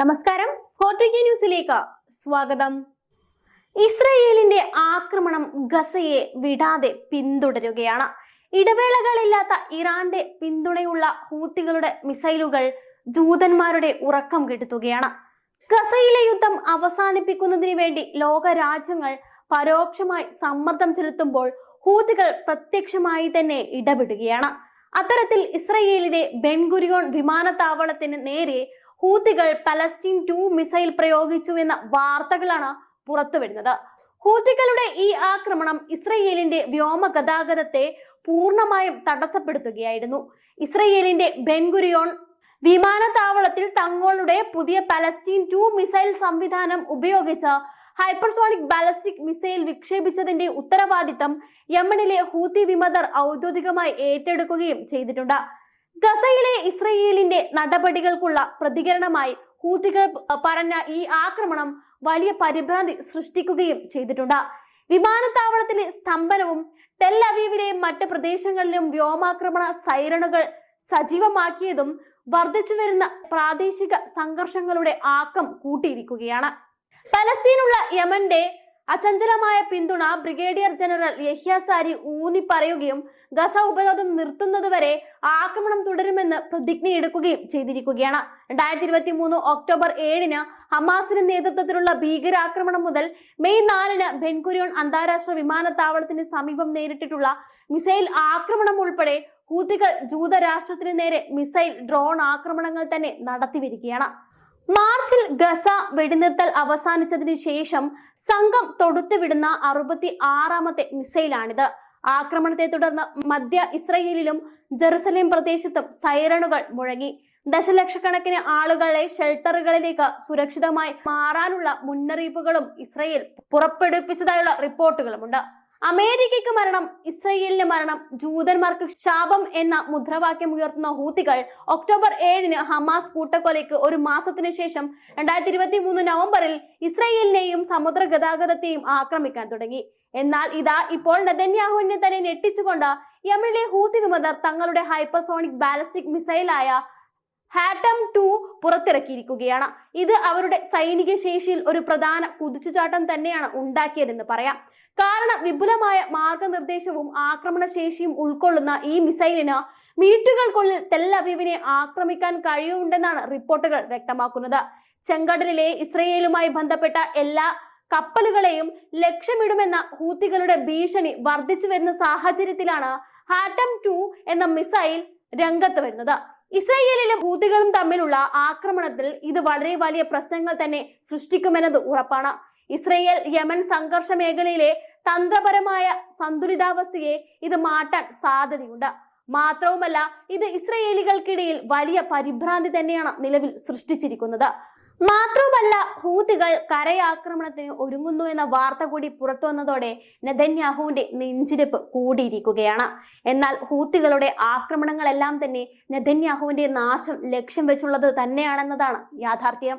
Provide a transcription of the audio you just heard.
നമസ്കാരം. ഫോർട്ടുഗി ന്യൂസിലേക്ക് സ്വാഗതം. ഇസ്രയേലിന്റെ ആക്രമണം ഗസയെ വിടാതെ പിന്തുടരുകയാണ്. ഇടവേളകളില്ലാത്ത ഇറാന്റെ പിന്തുണയുള്ള ഹൂത്തികളുടെ മിസൈലുകൾ ജൂതന്മാരുടെ ഉറക്കം കെടുത്തുകയാണ്. ഗസയിലെ യുദ്ധം അവസാനിപ്പിക്കുന്നതിന് വേണ്ടി ലോക രാജ്യങ്ങൾ പരോക്ഷമായി സമ്മർദ്ദം ചെലുത്തുമ്പോൾ ഹൂത്തികൾ പ്രത്യക്ഷമായി തന്നെ ഇടപെടുകയാണ്. അത്തരത്തിൽ ഇസ്രയേലിലെ ബെൻഗുരിയോൺ വിമാനത്താവളത്തിന് നേരെ ഹൂത്തികൾ പലസ്റ്റീൻ ടു മിസൈൽ പ്രയോഗിച്ചു എന്ന വാർത്തകളാണ് പുറത്തുവരുന്നത്. ഹൂത്തികളുടെ ഈ ആക്രമണം ഇസ്രയേലിന്റെ വ്യോമ ഗതാഗതത്തെ പൂർണമായും തടസ്സപ്പെടുത്തുകയായിരുന്നു. ഇസ്രയേലിന്റെ ബെൻഗുരിയോൺ വിമാനത്താവളത്തിൽ തങ്ങളുടെ പുതിയ പലസ്റ്റീൻ ടു മിസൈൽ സംവിധാനം ഉപയോഗിച്ച് ഹൈപ്പർസോണിക് ബാലസ്റ്റിക് മിസൈൽ വിക്ഷേപിച്ചതിന്റെ ഉത്തരവാദിത്തം യമനിലെ ഹൂത്തി വിമതർ ഔദ്യോഗികമായി ഏറ്റെടുക്കുകയും ചെയ്തിട്ടുണ്ട്. ഗസയിലെ ഇസ്രയേലിന്റെ നടപടികൾക്കുള്ള പ്രതികരണമായി ഹൂതികൾ പറഞ്ഞ ഈ ആക്രമണം വലിയ പരിഭ്രാന്തി സൃഷ്ടിക്കുകയും ചെയ്തിട്ടുണ്ട്. വിമാനത്താവളത്തിലെ സ്തംഭനവും ടെൽ അവീവിലെയും മറ്റ് പ്രദേശങ്ങളിലും വ്യോമാക്രമണ സൈറണുകൾ സജീവമാക്കിയതും വർദ്ധിച്ചു വരുന്ന പ്രാദേശിക സംഘർഷങ്ങളുടെ ആക്കം കൂട്ടിയിരിക്കുകയാണ്. പലസ്തീനുള്ള യമന്റെ അചഞ്ചലമായ പിന്തുണ ബ്രിഗേഡിയർ ജനറൽ യഹ്യ സാരി ഊന്നി പറയുകയും ഗസ ഉപരോധം നിർത്തുന്നതുവരെ ആക്രമണം തുടരുമെന്ന് പ്രതിജ്ഞയെടുക്കുകയും ചെയ്തിരിക്കുകയാണ്. രണ്ടായിരത്തി ഇരുപത്തി മൂന്ന് ഒക്ടോബർ ഏഴിന് ഹമാസിന്റെ നേതൃത്വത്തിലുള്ള ഭീകരാക്രമണം മുതൽ മെയ് നാലിന് ബെൻകുരിയോൺ അന്താരാഷ്ട്ര വിമാനത്താവളത്തിന് സമീപം നേരിട്ടിട്ടുള്ള മിസൈൽ ആക്രമണം ഉൾപ്പെടെ ഹൂതികൾ ജൂതരാഷ്ട്രത്തിന് നേരെ മിസൈൽ ഡ്രോൺ ആക്രമണങ്ങൾ തന്നെ നടത്തിവരികയാണ്. മാർച്ചിൽ ഗസ വെടിനിർത്തൽ അവസാനിച്ചതിന് ശേഷം സംഘം തൊടുത്തുവിടുന്ന അറുപത്തി ആറാമത്തെ മിസൈലാണിത്. ആക്രമണത്തെ തുടർന്ന് മധ്യ ഇസ്രയേലിലും ജെറുസലേം പ്രദേശത്തും സൈറണുകൾ മുഴങ്ങി. ദശലക്ഷക്കണക്കിന് ആളുകളെ ഷെൽട്ടറുകളിലേക്ക് സുരക്ഷിതമായി മാറാനുള്ള മുന്നറിയിപ്പുകളും ഇസ്രയേൽ പുറപ്പെടുവിച്ചതായുള്ള റിപ്പോർട്ടുകളുമുണ്ട്. അമേരിക്കയ്ക്ക് മരണം ഇസ്രയേലിന് മരണം ജൂതന്മാർക്ക് ശാപം എന്ന മുദ്രാവാക്യം ഉയർത്തുന്ന ഹൂത്തികൾ ഒക്ടോബർ ഏഴിന് ഹമാസ് കൂട്ടക്കൊലയ്ക്ക് ഒരു മാസത്തിനു ശേഷം രണ്ടായിരത്തി ഇരുപത്തി മൂന്ന് നവംബറിൽ ഇസ്രയേലിനെയും സമുദ്ര ഗതാഗതത്തെയും ആക്രമിക്കാൻ തുടങ്ങി. എന്നാൽ ഇതാ ഇപ്പോൾ നെതന്യാഹുവിനെ തന്നെ ഞെട്ടിച്ചുകൊണ്ട് യമനിലെ ഹൂത്തി വിമതർ തങ്ങളുടെ ഹൈപ്പർസോണിക് ബാലിസ്റ്റിക് മിസൈലായ ഹാറ്റം ടു പുറത്തിറക്കിയിരിക്കുകയാണ്. ഇത് അവരുടെ സൈനിക ശേഷിയിൽ ഒരു പ്രധാന കുതിച്ചുചാട്ടം തന്നെയാണ് ഉണ്ടാക്കിയതെന്ന് പറയാം. കാരണം വിപുലമായ മാർഗനിർദ്ദേശവും ആക്രമണശേഷിയും ഉൾക്കൊള്ളുന്ന ഈ മിസൈലിന് മീറ്റുകൾക്കുള്ളിൽ തെല്ലവീവിനെ ആക്രമിക്കാൻ കഴിയുമെന്നാണ് റിപ്പോർട്ടുകൾ വ്യക്തമാക്കുന്നത്. ചെങ്കടലിലെ ഇസ്രയേലുമായി ബന്ധപ്പെട്ട എല്ലാ കപ്പലുകളെയും ലക്ഷ്യമിടുമെന്ന ഹൂത്തികളുടെ ഭീഷണി വർദ്ധിച്ചു വരുന്ന സാഹചര്യത്തിലാണ് ഹാറ്റം ടു എന്ന മിസൈൽ രംഗത്ത് വരുന്നത്. ഇസ്രയേലിലും ഹൂതികളും തമ്മിലുള്ള ആക്രമണത്തിൽ ഇത് വളരെ വലിയ പ്രശ്നങ്ങൾ തന്നെ സൃഷ്ടിക്കുമെന്നത് ഉറപ്പാണ്. ഇസ്രയേൽ യമൻ സംഘർഷ മേഖലയിലെ തന്ത്രപരമായ സന്തുലിതാവസ്ഥയെ ഇത് മാറ്റാൻ സാധ്യതയുണ്ട്. മാത്രവുമല്ല ഇത് ഇസ്രയേലികൾക്കിടയിൽ വലിയ പരിഭ്രാന്തി തന്നെയാണ് നിലവിൽ സൃഷ്ടിച്ചിരിക്കുന്നത്. മാത്രവുമല്ല ഹൂതികൾ കരയാക്രമണത്തിന് ഒരുങ്ങുന്നു എന്ന വാർത്ത കൂടി പുറത്തു വന്നതോടെ നെതന്യാഹുവിന്റെ നെഞ്ചിടിപ്പ് കൂടിയിരിക്കുകയാണ്. എന്നാൽ ഹൂത്തികളുടെ ആക്രമണങ്ങളെല്ലാം തന്നെ നെതന്യാഹുവിന്റെ നാശം ലക്ഷ്യം വെച്ചുള്ളത് തന്നെയാണെന്നതാണ് യാഥാർത്ഥ്യം.